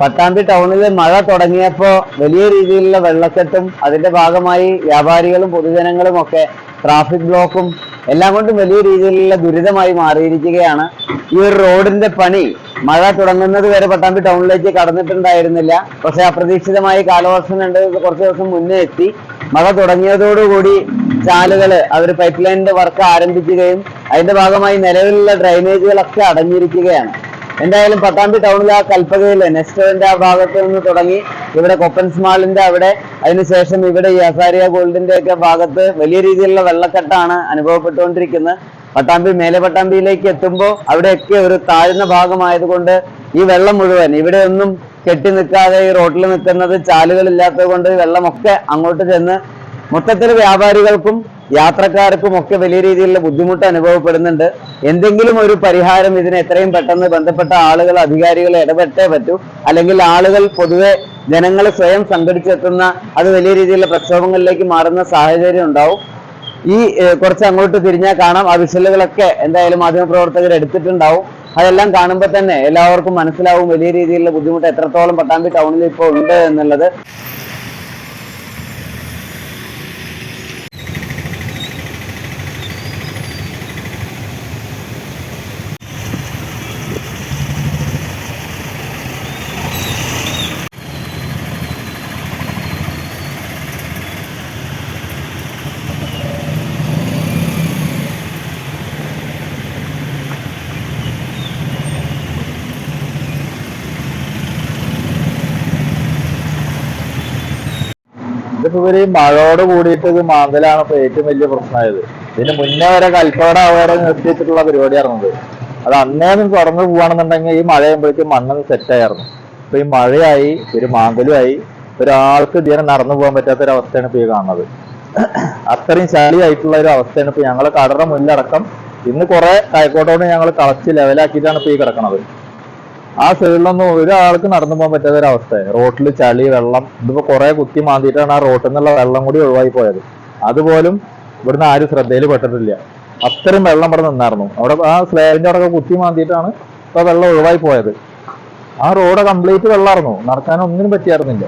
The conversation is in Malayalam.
പട്ടാമ്പി ടൗണിൽ മഴ തുടങ്ങിയപ്പോൾ വലിയ രീതിയിലുള്ള വെള്ളക്കെട്ടും അതിന്റെ ഭാഗമായി വ്യാപാരികളും പൊതുജനങ്ങളും ഒക്കെ ട്രാഫിക് ബ്ലോക്കും എല്ലാം കൊണ്ടും വലിയ രീതിയിലുള്ള ദുരിതമായി മാറിയിരിക്കുകയാണ്. ഈ ഒരു റോഡിന്റെ പണി മഴ തുടങ്ങുന്നത് വരെ പട്ടാമ്പി ടൗണിലേക്ക് കടന്നിട്ടുണ്ടായിരുന്നില്ല. പക്ഷെ അപ്രതീക്ഷിതമായി കാലവർഷം രണ്ട് കുറച്ച് ദിവസം മുന്നേ എത്തി. മഴ തുടങ്ങിയതോടുകൂടി ചാലുകൾ അവർ പൈപ്പ് ലൈനിന്റെ വർക്ക് ആരംഭിക്കുകയും അതിന്റെ ഭാഗമായി നിലവിലുള്ള ഡ്രൈനേജുകളൊക്കെ അടഞ്ഞിരിക്കുകയാണ്. എന്തായാലും പട്ടാമ്പി ടൗണിൽ ആ കൽപ്പകയിലെ നെസ്റ്റോറിന്റെ ആ ഭാഗത്ത് നിന്ന് തുടങ്ങി ഇവിടെ കൊപ്പൻസ് മാളിന്റെ അവിടെ അതിനുശേഷം ഇവിടെ ഈ അസാരിയ ഗോൾഡിന്റെ ഒക്കെ ഭാഗത്ത് വലിയ രീതിയിലുള്ള വെള്ളക്കെട്ടാണ് അനുഭവപ്പെട്ടുകൊണ്ടിരിക്കുന്നത്. പട്ടാമ്പി മേലെ പട്ടാമ്പിയിലേക്ക് എത്തുമ്പോൾ അവിടെയൊക്കെ ഒരു താഴ്ന്ന ഭാഗമായതുകൊണ്ട് ഈ വെള്ളം മുഴുവൻ ഇവിടെ ഒന്നും കെട്ടി നിൽക്കാതെ ഈ റോഡിൽ നിൽക്കുന്നത് ചാലുകളില്ലാത്തത് കൊണ്ട് വെള്ളമൊക്കെ അങ്ങോട്ട് ചെന്ന് മൊത്തത്തിൽ വ്യാപാരികൾക്കും യാത്രക്കാർക്കും ഒക്കെ വലിയ രീതിയിലുള്ള ബുദ്ധിമുട്ട് അനുഭവപ്പെടുന്നുണ്ട്. എന്തെങ്കിലും ഒരു പരിഹാരം ഇതിന് എത്രയും പെട്ടെന്ന് ബന്ധപ്പെട്ട ആളുകൾ അധികാരികൾ ഇടപെട്ടേ പറ്റൂ. അല്ലെങ്കിൽ ആളുകൾ പൊതുവെ ജനങ്ങൾ സ്വയം സംഘടിച്ചെത്തുന്ന അത് വലിയ രീതിയിലുള്ള പ്രക്ഷോഭങ്ങളിലേക്ക് മാറുന്ന സാഹചര്യം ഉണ്ടാവും. ഈ കുറച്ച് അങ്ങോട്ട് തിരിഞ്ഞാൽ കാണാം. ആ വിഷലുകളൊക്കെ എന്തായാലും മാധ്യമപ്രവർത്തകർ എടുത്തിട്ടുണ്ടാവും. അതെല്ലാം കാണുമ്പോൾ തന്നെ എല്ലാവർക്കും മനസ്സിലാവും വലിയ രീതിയിലുള്ള ബുദ്ധിമുട്ട് എത്രത്തോളം പട്ടാമ്പി ടൗണിൽ ഇപ്പോൾ ഉണ്ട് എന്നുള്ളത്. ഇതിപ്പോ മഴയോട് കൂടിയിട്ട് ഇത് മാന്തലാണ് ഇപ്പൊ ഏറ്റവും വലിയ പ്രശ്നമായത്. ഇതിന് മുന്നേ വരെ കൽപ്പാട അവരെ നിർത്തിയിട്ടുള്ള പരിപാടിയായിരുന്നത് അത്. അന്നേ നിന്ന് തുറന്നു പോവാണെന്നുണ്ടെങ്കിൽ ഈ മഴയുമ്പോഴേക്കും മണ്ണ് സെറ്റ് ആയിരുന്നു. ഇപ്പൊ ഈ മഴയായി ഒരു മാന്തലുമായി ഒരാൾക്ക് ഇതിനെ നടന്നു പോകാൻ പറ്റാത്ത ഒരു അവസ്ഥയാണ് ഇപ്പൊ ഈ കാണുന്നത്. അത്രയും ശാലിയായിട്ടുള്ള ഒരു അവസ്ഥയാണ് ഇപ്പൊ ഞങ്ങളെ കടറ മുന്നിലടക്കം. ഇന്ന് കുറെ കൈക്കോട്ടോട് ഞങ്ങൾ കളച്ച് ലെവലാക്കിയിട്ടാണ് ഇപ്പൊ ഈ കിടക്കണത്. ആ സൈഡിലൊന്നും ഒരാൾക്ക് നടന്നു പോകാൻ പറ്റാത്ത ഒരു അവസ്ഥ റോട്ടിൽ ചളി വെള്ളം ഇതിപ്പോ കുറെ കുത്തി മാന്തിയിട്ടാണ് ആ റോട്ടിൽ നിന്നുള്ള വെള്ളം കൂടി ഒഴിവായി പോയത്. അതുപോലും ഇവിടുന്ന് ആരും ശ്രദ്ധയിൽ പെട്ടിട്ടില്ല. അത്രയും വെള്ളം ഇവിടെ നിന്നായിരുന്നു. അവിടെ ആ സ്ലാബിന്റെ അവിടെ കുത്തി മാന്തിയിട്ടാണ് ഇപ്പൊ വെള്ളം ഒഴിവായി പോയത്. ആ റോഡ് കംപ്ലീറ്റ് വെള്ളമായിരുന്നു നടക്കാൻ ഒന്നിനും പറ്റിയായിരുന്നില്ല.